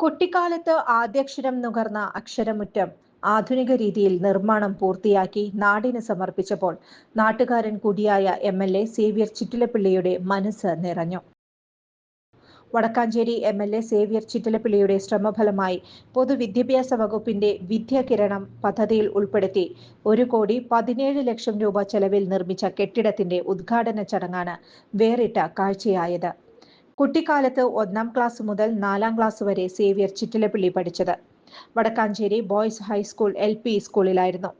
കുട്ടിക്കാലത്ത് ആദ്യക്ഷരം നുകർന്ന അക്ഷരമുറ്റം ആധുനിക രീതിയിൽ നിർമ്മാണം പൂർത്തിയാക്കി നാടിന് സമർപ്പിച്ചപ്പോൾ നാട്ടുകാരൻ കൂടിയായ എം എൽ എ സേവ്യർ ചിറ്റിലപ്പിള്ളിയുടെ മനസ്സ് നിറഞ്ഞു. Vadakkanchery M L A Xavier ചിറ്റിലപ്പിള്ളിയുടെ ശ്രമഫലമായി പൊതുവിദ്യാഭ്യാസ വകുപ്പിന്റെ വിദ്യാകിരണം പദ്ധതിയിൽ ഉൾപ്പെടുത്തി ഒരു കോടി പതിനേഴ് ലക്ഷം രൂപ ചെലവിൽ നിർമ്മിച്ച കെട്ടിടത്തിന്റെ ഉദ്ഘാടന ചടങ്ങാണ് വേറിട്ട കാഴ്ചയായത്. കുട്ടിക്കാലത്ത് ഒന്നാം ക്ലാസ് മുതൽ നാലാം ക്ലാസ് വരെ സേവ്യർ ചിറ്റിലപ്പിള്ളി പഠിച്ചത്. Vadakkanchery boys high school L P സ്കൂളിലായിരുന്നു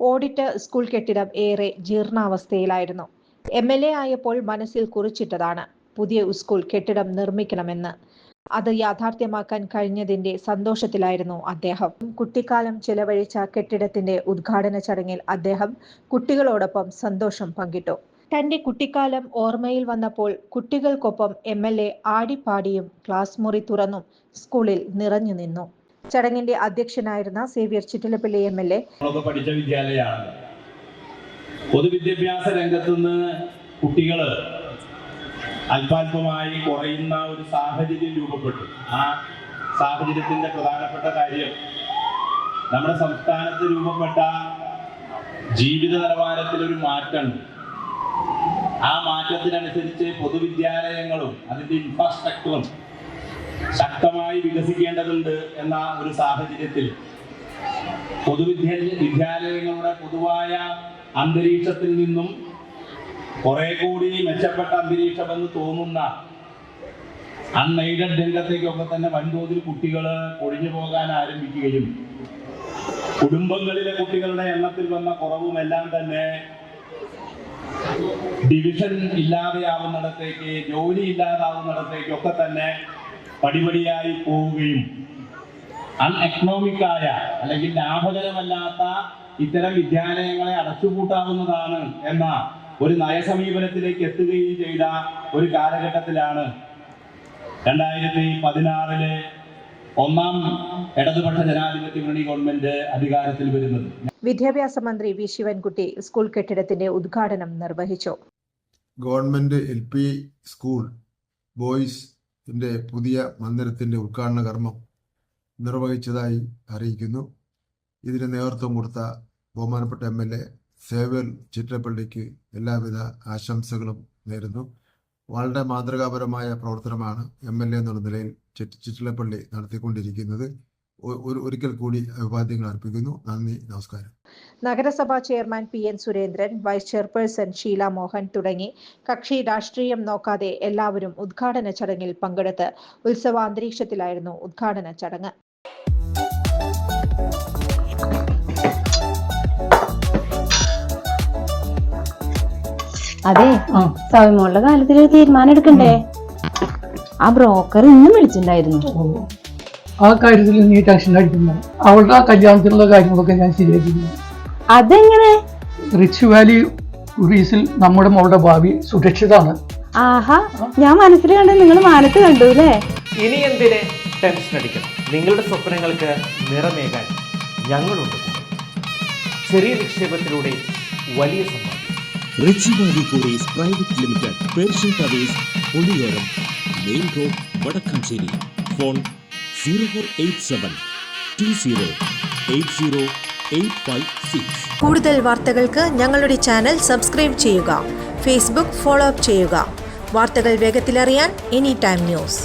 ഓഡിറ്റ് സ്കൂൾ കെട്ടിടം ഏറെ ജീർണാവസ്ഥയിലായിരുന്നു. എം എൽ എ ആയപ്പോൾ മനസ്സിൽ കുറിച്ചിട്ടതാണ് പുതിയ സ്കൂൾ കെട്ടിടം നിർമ്മിക്കണമെന്ന്. അത് യാഥാർത്ഥ്യമാക്കാൻ കഴിഞ്ഞതിന്റെ സന്തോഷത്തിലായിരുന്നു അദ്ദേഹം. കുട്ടിക്കാലം ചിലവഴിച്ച കെട്ടിടത്തിന്റെ ഉദ്ഘാടന ചടങ്ങിൽ അദ്ദേഹം കുട്ടികളോടൊപ്പം സന്തോഷം പങ്കിട്ടു. തന്റെ കുട്ടിക്കാലം ഓർമ്മയിൽ വന്നപ്പോൾ കുട്ടികൾക്കൊപ്പം എം എൽ എ ആടിപ്പാടിയും ക്ലാസ് മുറി തുറന്നും സ്കൂളിൽ നിറഞ്ഞു നിന്നു. ചടങ്ങിന്റെ അധ്യക്ഷനായിരുന്ന Xavier Chittilappally M L A പഠിച്ച വിദ്യാലയമാണ്. പൊതുവിദ്യാഭ്യാസ രംഗത്തുനിന്ന് കുട്ടികൾ അല്പാൽപമായി കുറയുന്ന ഒരു സാഹചര്യം രൂപപ്പെട്ടു. ആ സാഹചര്യത്തിന്റെ പ്രധാനപ്പെട്ട കാര്യം നമ്മുടെ സംസ്ഥാനത്ത് രൂപപ്പെട്ട ജീവിത നിലവാരത്തിൽ ഒരു മാറ്റമുണ്ട് ആ മാറ്റത്തിനനുസരിച്ച് പൊതുവിദ്യാലയങ്ങളും അതിന്റെ ഇൻഫ്രാസ്ട്രക്ചറും ശക്തമായി വികസിക്കേണ്ടതുണ്ട് എന്ന ഒരു സാഹചര്യത്തിൽ പൊതുവിദ്യ വിദ്യാലയങ്ങളുടെ പൊതുവായ അന്തരീക്ഷത്തിൽ നിന്നും കുറെ കൂടി മെച്ചപ്പെട്ട അന്തരീക്ഷമെന്ന് തോന്നുന്ന അൺഎയ്ഡഡ് രംഗത്തേക്കൊക്കെ തന്നെ വൻതോതിൽ കുട്ടികൾ ഒഴിഞ്ഞു പോകാൻ ആരംഭിക്കുകയും കുടുംബങ്ങളിലെ കുട്ടികളുടെ എണ്ണത്തിൽ വന്ന കുറവുമെല്ലാം തന്നെ ഡിവിഷൻ ഇല്ലാതെയാവുന്നിടത്തേക്ക് ജോലി ഇല്ലാതാവുന്നിടത്തേക്കൊക്കെ തന്നെ പടിപടിയായി പോവുകയും അൺ അൺഎക്കണോമിക്കായ അല്ലെങ്കിൽ ലാഭകരമല്ലാത്ത ഇത്തരം വിദ്യാലയങ്ങളെ അടച്ചുപൂട്ടാവുന്നതാണ് എന്ന ഒരു നയസമീപനത്തിലേക്ക് എത്തുകയും ചെയ്ത ഒരു കാലഘട്ടത്തിലാണ്. രണ്ടായിരത്തി പതിനാറിൽ ഒന്നാം ഇടതുപക്ഷ ജനാധിപത്യ മുന്നണി ഗവൺമെന്റ് അധികാരത്തിൽ വരുന്നത്. വിദ്യാഭ്യാസ മന്ത്രി വി ശിവൻകുട്ടി സ്കൂൾ കെട്ടിടത്തിന്റെ ഉദ്ഘാടനം നിർവഹിച്ചു. Government L P school boys പുതിയ മന്ദിരത്തിന്റെ ഉദ്ഘാടന കർമ്മം നിർവഹിച്ചതായി അറിയിക്കുന്നു. ഇതിന് നേതൃത്വം കൊടുത്ത ബഹുമാനപ്പെട്ട എം എൽ എ സേവ്യർ ചിറ്റപ്പള്ളിക്ക് എല്ലാവിധ ആശംസകളും നേരുന്നു. വളരെ മാതൃകാപരമായ പ്രവർത്തനമാണ് എം എൽ എ എന്നുള്ള നിലയിൽ ചിറ്റിലപ്പള്ളി നടത്തിക്കൊണ്ടിരിക്കുന്നത്. ഒരു ഒരിക്കൽ കൂടി അഭിവാദ്യങ്ങൾ അർപ്പിക്കുന്നു. നന്ദി നമസ്കാരം. നഗരസഭാ chairman P N Surendran vice chairperson Sheela Mohan തുടങ്ങി കക്ഷി രാഷ്ട്രീയം നോക്കാതെ എല്ലാവരും ഉദ്ഘാടന ചടങ്ങിൽ പങ്കെടുത്ത് ഉത്സവാന്തരീക്ഷത്തിലായിരുന്നു ഉദ്ഘാടന ചടങ്ങ്. അതെ ആ. സൗമ്യമുള്ള കാര്യത്തിൽ തീരുമാനം എടുക്കണ്ടേ? ആ ബ്രോക്കർ ഇന്നും വിളിച്ചിട്ടുണ്ടായിരുന്നു. ആ കാര്യത്തിൽ നീ ടെൻഷൻ അടിക്കുന്നു അവളുടെ ആ കല്യാണത്തിനുള്ള കാര്യങ്ങളൊക്കെ ഞാൻ ശരിയാക്കുന്നു അതെങ്ങനെ? റിച്ച് വാലി ഗ്രീസിൽ നമ്മുടെ മോളുടെ ഭാവി സുരക്ഷിതാണ്. ആഹാ ഞാൻ മനസ്സിൽ കണ്ട നിങ്ങൾ മാനത്ത് കണ്ടു അല്ലേ? ഇനി എന്തിന് ടെൻഷൻ അടിക്കണം? നിങ്ങളുടെ സ്വപ്നങ്ങൾക്ക് നിറമേകാൻ ഞങ്ങളുണ്ട്. ചെറിയ നിക്ഷേപത്തിലൂടെ വലിയ സമ്പാദ്യം. Rich valley Kuries private limited Persian towers Oliyoram main road Vadakkanchery phone zero four eight seven two zero eight zero eight five six കൂടുതൽ വാർത്തകൾക്ക് ഞങ്ങളുടെ ചാനൽ സബ്സ്ക്രൈബ് ചെയ്യുക. ഫേസ്ബുക്ക് ഫോളോ അപ്പ് ചെയ്യുക. വാർത്തകൾ വേഗത്തിലറിയാൻ എനി ടൈം ന്യൂസ്